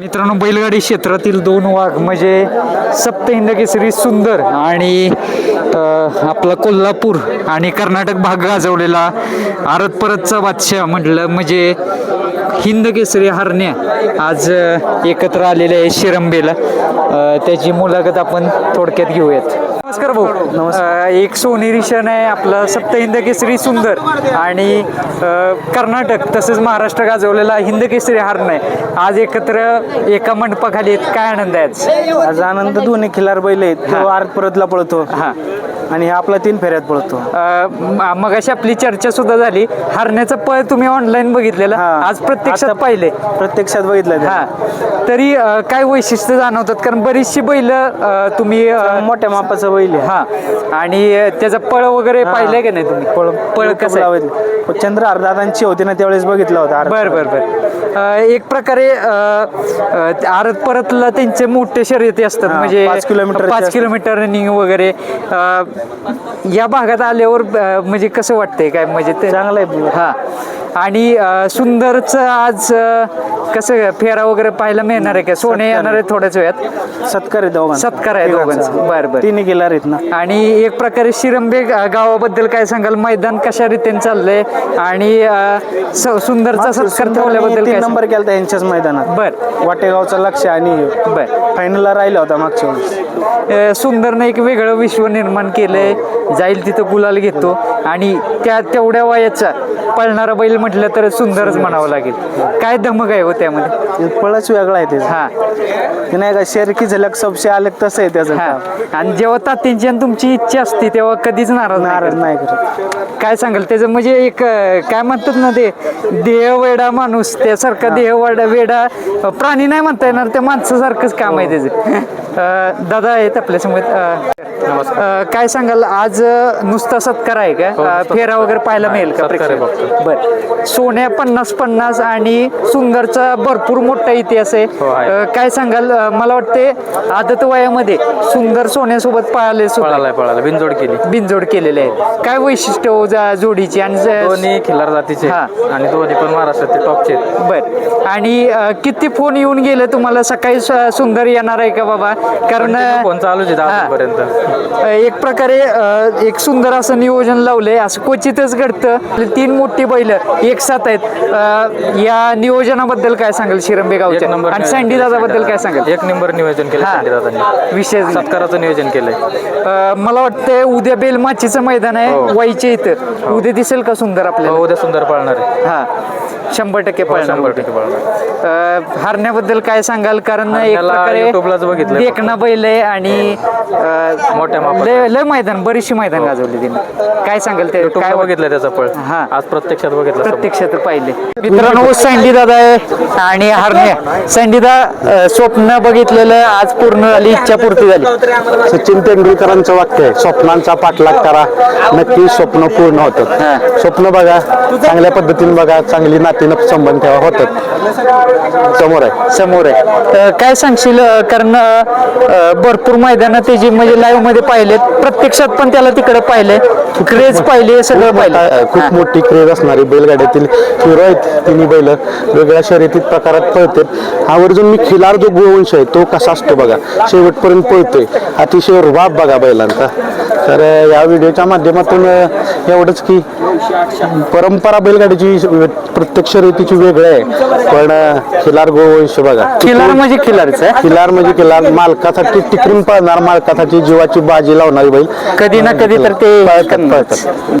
मित्रांनो बैलगाडी क्षेत्रातील दोन वाघ म्हणजे सप्तहिंद केसरी सुंदर आणि आपला कोल्हापूर आणि कर्नाटक भाग गाजवलेला आरत परतचा बादशाह म्हटलं म्हणजे हिंद केसरी हरण्या आज एकत्र आलेले आहे शिरंबेला. त्याची मुलाखत आपण थोडक्यात घेऊयात. नमस्कार भाऊ. नमस्कार. एक सोनेरी क्षण आहे आपला सप्तहिंद केसरी सुंदर आणि अ, कर्नाटक तसंच महाराष्ट्र गाजवलेला हिंद केसरी हारण आहे आज एकत्र एका मंडपाखाली आहेत. काय आनंद आहे आज? आज आनंद दोन्ही खिलार बैल आहेत. तो परतला पळतो. हा. आणि हा आपला तीन फेऱ्यात पळतो. मग अशी आपली चर्चा सुद्धा झाली. हरण्याचा पळ तुम्ही ऑनलाईन बघितलेला. हा. आज प्रत्यक्षात पाहिले. प्रत्यक्षात बघितलं. हा. तरी काय वैशिष्ट्य जाणवतात? कारण बरीचशी बैल तुम्ही मोठ्या मापाचा बैल आहे. हा. आणि त्याचा पळ वगैरे पाहिलंय का नाही तुम्ही? पळ पळ कसं? कसं चंद्र दादांची होती ना त्यावेळेस बघितला होता. बर बर बर. एक प्रकारे आरत परतला त्यांचे मोठे शर्यती असतात. हा, म्हणजे पाच किलोमीटरचे पाच. किलोमीटर रनिंग वगैरे. या भागात आल्यावर म्हणजे कसं वाटतंय काय म्हणजे ते चांगलं आहे. हा आणि सुंदरचं आज कसं फेरा वगैरे पाहायला मिळणार आहे का? सोने येणार आहे थोड्याच वेळात. सत्कार आहे दोघांचा. सत्कार आहे दोघांचा. बरं, बरं. तिन्ही खिलार आहेत ना? आणि एक प्रकारे शिरंबे गा- गावाबद्दल काय सांगाल? मैदान कशा रीतीने चाललंय? आणि अ, स- सुंदरचा सत्कार ठेवल्याबद्दल तीन काय नंबर केला यांच्याच मैदानात. बर. वाटेगावचा लक्ष आणि बर. फायनलला राहिला होता मागच्या वेळेस. अ, सुंदरनं एक वेगळं विश्व निर्माण केलंय. जाईल तिथं गुलाल घेतो. आणि त्या तेवढ्या वयाचा पळणारा बैल म्हटलं तर सुंदरच म्हणावं लागेल. काय धमक आहे हो त्यामध्ये. पळच वेगळा आहे त्याचा. हा. ते नाही का शेरकी झलक सबसे आले तसं आहे त्याचं हा. काम. आणि जेव्हा तात्यांची आणि तुमची इच्छा असते तेव्हा कधीच नाराज नाही नाराज करत. नाही करत. काय सांगाल त्याचं म्हणजे एक अं, काय म्हणतात ना ते देह वेडा माणूस त्यासारखा देह वेडा प्राणी नाही म्हणता येणार त्या माणसासारखंच काम आहे त्याचं. अं, दादा आहेत आपल्यासमोर. अं, काय सांगाल? आज नुसता सत्कार आहे का? अं, फेरा वगैरे पाहायला मिळेल का बर. सोन्या पन्नास पन्नास आणि सुंदरचा भरपूर मोठा इतिहास आहे. अं, काय सांगाल? मला वाटते आदत वयामध्ये सुंदर सोन्यासोबत पळाले सुद्धा पळाला पळाला बिनजोड केली. बिनजोड केलेले आहे काय वैशिष्ट्य हो जोडीची आणि दोन्ही खिल्लार जातीचे हा. आणि दोन्ही पण महाराष्ट्रातील टॉपचे. बर. आणि किती फोन येऊन गेले तुम्हाला? सकाळी सुंदर येणार आहे का बाबा? कारण फोन चालूच हा. एक प्रकारे एक सुंदर असं नियोजन लावलंय. असं क्वचितच घडतं. तीन मोठी बैल एक साथ आहेत. या नियोजनाबद्दल काय सांगाल शिरंबे गावच्या? नंबर आणि सँडी दादाबद्दल काय सांगाल? एक नंबर नियोजन केलं हा. सँडी दादांनी. विशेष. सत्काराचं नियोजन केलंय. मला वाटतं उद्या बेलमाचीचं मैदान आहे हो. वाईच्या इथं. उद्या दिसेल का सुंदर हो, आपल्याला उद्या सुंदर पळणार आहे. हा. शंभर टक्के हो, पळणार. शंभर. टक्के पळणार. अ, हरण्याबद्दल काय सांगाल? कारण एक हरण्याला प्रकारे बघितलंय. देखना बैल आहे आणि अ, मोठ्या मापाचं. लय लय मैदान बरीचशी मैदान गाजवली तिने. काय सांगाल ते? काय बघितलं त्याचा पळ हा. आज प्रत्यक्षात बघितलं समोर. प्रत्यक्षात पाहिले. मित्रांनो सँडी दादा आहे आणि हरण्या. सँडी दा अ, स्वप्न बघितलेलं आज पूर्ण झाली इच्छा पूर्ती झाली. सचिन तेंडुलकरांचं वाक्य आहे स्वप्नांचा पाठलाग करा. नक्की स्वप्न पूर्ण होतात स्वप्न बघा चांगल्या पद्धतीने बघा चांगली नातीनं संबंध ठेवा होतात. समोर आहे. समोर आहे. अ, काय सांगशील अ, कारण अ, भरपूर मैदान त्याची म्हणजे लाईव्हमध्ये पाहिलेत प्रत्यक्षात पण त्याला तिकडे पाहिले. क्रेज पाहिले सगळं पाहिलं. खूप मोठी क्रेज असणारी बैलगाड्यातील हिरो आहेत तिन्ही बैल. वेगळ्या शर्यतीत प्रकारात पळतात. आवर्जून मी खिलार जो गोवंश आहे तो कसा असतो बघा. शेवटपर्यंत पळतोय. अतिशय रुबाब बघा बैलांचा. तर अं, या व्हिडिओच्या माध्यमातून अं, एवढंच की परंपरा बैलगाडीची प्रत्येक शर्यतीची वेगळी आहे. पण खिलार गोवंश बघा खिलार म्हणजे खिलारच आहे? खिलार म्हणजे खिलार. मालकासाठी टिकून पळणार मालकासाठी जीवाची बाजी लावणारी बैल कधी ना कधी तर ते पळतात पळतात.